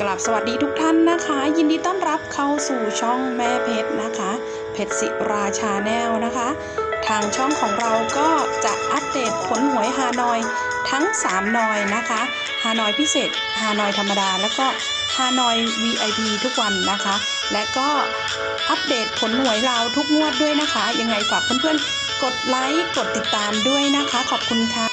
กลับสวัสดีทุกท่านนะคะ ยินดีต้อนรับเข้าสู่ช่องแม่เพชรนะคะ เพชรศิราชาแนลนะคะ ทางช่องของเราก็จะอัปเดตผลหวยฮานอยทั้ง 3 นอยนะคะฮานอยพิเศษฮานอยธรรมดา แล้วก็ฮานอย VIP ทุกวันนะคะ และก็อัปเดตผลหวยเราทุกงวดด้วยนะคะ ยังไงฝากเพื่อนๆ กดไลค์กดติดตามด้วยนะคะ ขอบคุณค่ะ